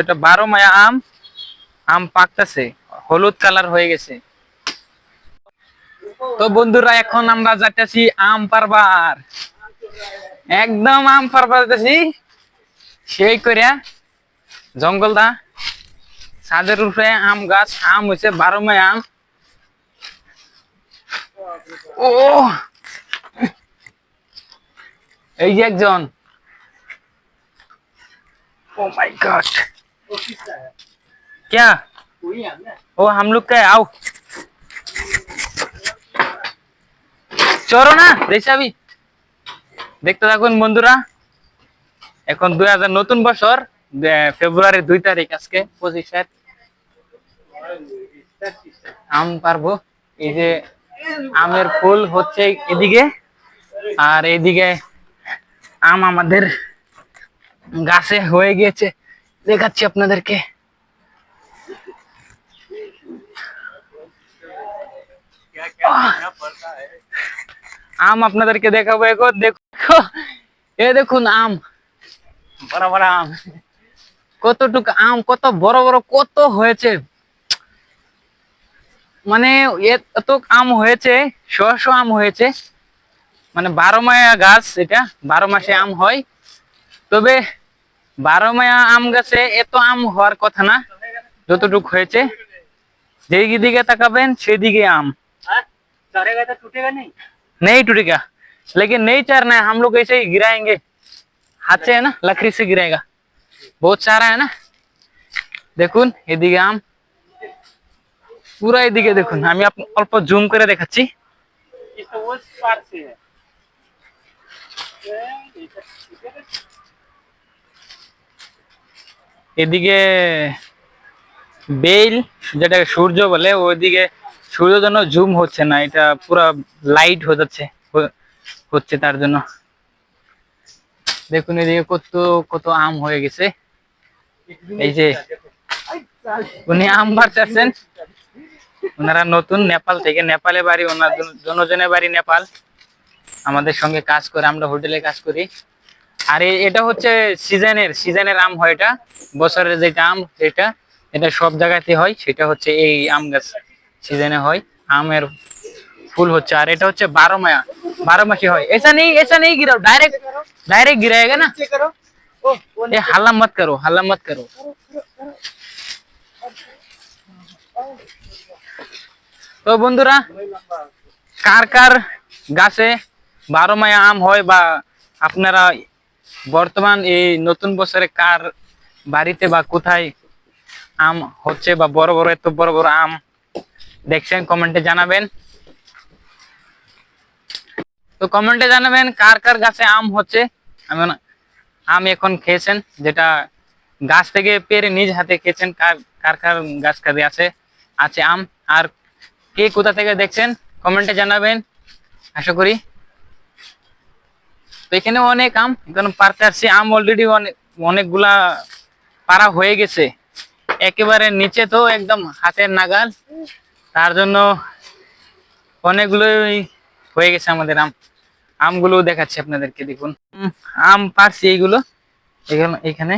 এটা বারো মায়া আম আম পাকতেছে, হলুদ কালার হয়ে গেছে। তো বন্ধুরা, এখন আমরা যাইতেছি আম পারবার। একদম আম পারবার যাইতেছি। সেই করিয়া জঙ্গল দা, ছাদের উপরে আম গাছ, আম হয়েছে বারো মায়া আম। ও, এই যে একজন। ओ माय गॉड क्या ओ हम लोग का है, आओ চলো না রেশাবি দেখতে থাকুন বন্ধুরা এখন দুই হাজার নতুন বছর দে- ফেব্রুয়ারি দুই তারিখ আজকে পঁচিশের আম পারবো এই যে আমের ফুল হচ্ছে এদিকে আর এইদিকে আম আমাদের গাছে হয়ে গিয়েছে। দেখাচ্ছি আপনাদেরকে। আম আপনাদেরকে দেখাবো এখন। দেখো, এ দেখুন আম। বড় বড় আম। কতটুকু আম, কত বড় বড়, কত হয়েছে। মানে এত আম হয়েছে শশ আম হয়েছে। মানে বারো মায়া গাছ এটা, বারো মাসে আম হয়। তবে বারো মায়া আম গাছে এত আম হওয়ার কথা না যতটুকু হয়েছে যেই দিকে তাকাবেন সেদিকে आम चढ़ेगा तो टूटेगा नहीं नहीं टूटेगा लेकिन नहीं चढ़ना है हम लोग ऐसे ही गिराएंगे हाथ से है ना लकड़ी से गिराएगा बहुत सारा है ना দেখুন এদিকে আম পুরো এদিকে দেখুন আমি আপ- অল্প জুম করে দেখাচ্ছি इस तो वो पार से है এদিকে বেল যেটাকে সূর্য বলে, ওইদিকে সূর্য জন্য জুম হচ্ছে না, এটা পুরো লাইট হয়ে যাচ্ছে হচ্ছে তার জন্য। দেখুন এদিকে কত কত আম হয়ে গেছে। এই যে উনি আম বাড়তেছেন। ওনারা নতুন নেপাল থেকে, নেপালে বাড়ি, ওনার জন- জনজনের বাড়ি নেপাল। আমাদের সঙ্গে কাজ করে, আমরা হোটেলে কাজ করি। আর এ- এটা হচ্ছে সিজনের সিজনের আম হয় এটা বছরের যেটা আম যেটা এটা সব জায়গাতে হয় সেটা হচ্ছে এই আম গাছ সিজনে হয় আমের ফুল হচ্ছে আর এটা হচ্ছে বারো মায়া বারো মাসি হয় ऐसा नहीं ऐसा नहीं गिराओ डायरेक्ट डायरेक्ट गिराएगा ना नीचे करो ओ वो ये हल्ला मत करो हल्ला मत करो তো বন্ধুরা কার কার গাছে বারো মায়া আম হয় বা আপনারা বর্তমান এই নতুন বছরে কার বাড়িতে বা কোথায় আম হচ্ছে বা বড় বড়, এত বড় বড় আম দেখছেন, কমেন্টে জানাবেন। তো কমেন্টে জানাবেন কার কার গাছে আম হচ্ছে। আমি আম এখন খেয়েছেন, যেটা গাছ থেকে পেরে নিজ হাতে খেয়েছেন, কার কার কার গাছ কাঁদে আছে আছে আম। আর কে কোথা থেকে দেখছেন, কমেন্টে জানাবেন। আশা করি এখানে অনেক আম এখানে পারতে আসছি, আম অলরেডি অনেক অনেকগুলা পারা হয়ে গেছে। একেবারে নিচে তো একদম হাতের নাগাল। তার জন্য অনেকগুলোই হয়ে গেছে আমাদের আম। আমগুলো দেখাচ্ছি আপনাদেরকে, দেখুন। আম পারছি এইগুলো। এখানে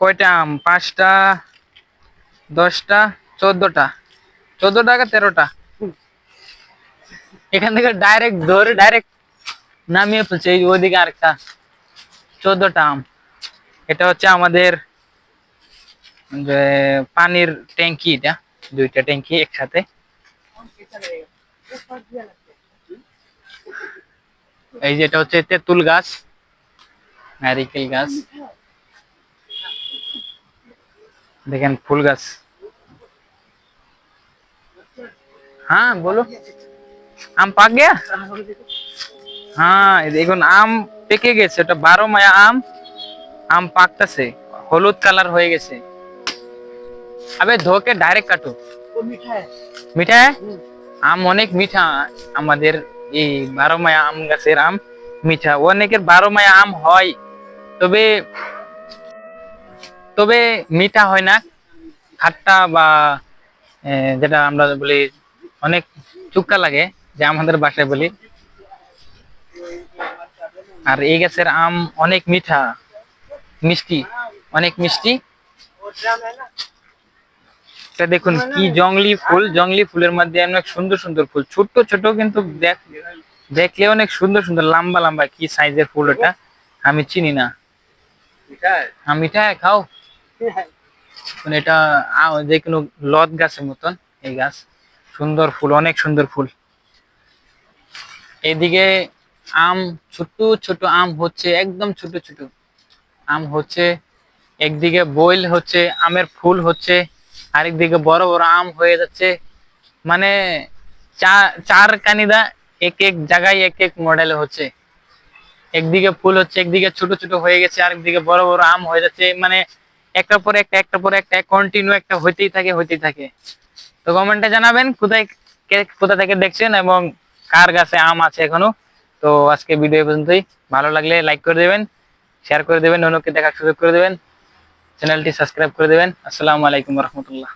কয়টা আম? পাঁচটা, দশটা, চোদ্দটা। চোদ্দ টাকা তেরোটা। এখান থেকে ডাইরেক্ট ধরে ডাইরেক্ট নামিয়ে ফেলছে এই ওইদিকে আরেকটা চোদ্দটা আম এটা হচ্ছে আমাদের যে পানির ট্যাঙ্কি এটা দুইটা ট্যাঙ্কি একসাথে এই যেটা হচ্ছে তেঁতুল গাছ নারিকেল গাছ দেখেন ফুল গাছ हाँ बोलो আম পাক গিয়া হ্যাঁ দেখুন আম পেকে গেছে ওটা বারো মায়া আম আম পাকতেছে হলুদ কালার হয়ে গেছে। আবে ধোকে ডাইরেক্ট কাটো। মিঠা আম অনেক মিঠা আমাদের এই বারো মায়া আম গাছের আম মিঠা অনেকের বারো মায়া আম হয় তবে তবে মিঠা হয় না। খাট্টা বা যেটা আমরা বলি অনেক চুক্কা লাগে যে আমাদের বাসায় বলি। আর এই গাছের আম অনেক মিঠা মিষ্টি অনেক মিষ্টি। দেখুন কি জঙ্গলি ফুল জঙ্গলি ফুলের মধ্যে অনেক সুন্দর সুন্দর ফুল। ছোট ছোট কিন্তু দেখ দেখলে অনেক সুন্দর সুন্দর লম্বা লম্বা। কি সাইজের ফুল ওটা? আমি চিনি না। আমি হ্যাঁ, খাও। মানে এটা যে কোনো লত গাছের মতন এই গাছ। সুন্দর ফুল অনেক সুন্দর ফুল। এদিকে আম ছোট ছোট আম হচ্ছে, একদম ছোট ছোট। আম হচ্ছে, একদিকে বইল হচ্ছে, আমের ফুল হচ্ছে, আরেকদিকে বড় বড় আম হয়ে যাচ্ছে। মানে চার কানিদা এক এক জায়গায় এক এক মডেল হচ্ছে। একদিকে ফুল হচ্ছে, একদিকে ছোট ছোট হয়ে গেছে, আরেকদিকে বড় বড় আম হয়ে যাচ্ছে। মানে একটার পর একটা, একটার পর একটা কন্টিনিউ একটা হইতেই থাকে হইতেই থাকে। তো কমেন্টে জানাবেন, কোথায় কোথা থেকে দেখছেন এবং কার গাছে আম আছে এখনও? তো আজকে ভিডিও পর্যন্তই। ভালো লাগলে লাইক করে দেবেন শেয়ার করে দেবেন, অন্যকে দেখার সুযোগ করে দেবেন। চ্যানেলটি সাবস্ক্রাইব করে দেবেন। আসসালামু আলাইকুম রহমতুল্লাহ।